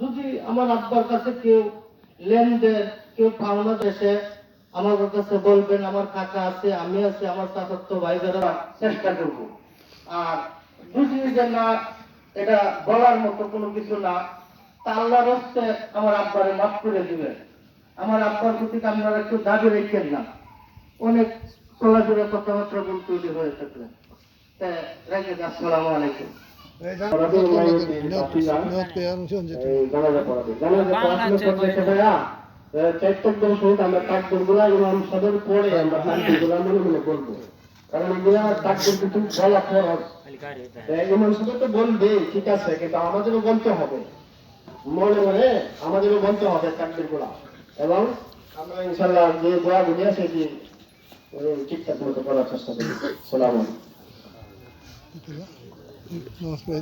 যদি আমার আব্বার কাছে কেউ লেনদেন, কেউ পাওনা দেশে আমার কাছে বলবেন, আমার কাকা আছে, আমি আছি, আমার চাচাতো ভাই চেষ্টা করব। আর বুঝি যে না, এটা বলার মতো কোনো কিছু না, তা আল্লাহর আমার আব্বারে মাফ করে দিবেন। আমার আব্বার প্রতি আপনারা একটু দাবি রেখেন না। অনেক চলাফেরা, কথাবার্তা বলতে হয়ে থাকলেন রেখে আসসালামু আলাইকুম। বলব ঠিক আছে কিন্তু আমাদেরও বলতে হবে মনে মনে আমাদেরও বলতে হবে কাকগুলগুলা এবং আমরা ইনশাল্লাহ যে দোয়া বুঝে আছে ঠিকঠাক মতো করার চেষ্টা করি। সালাম নমস্কার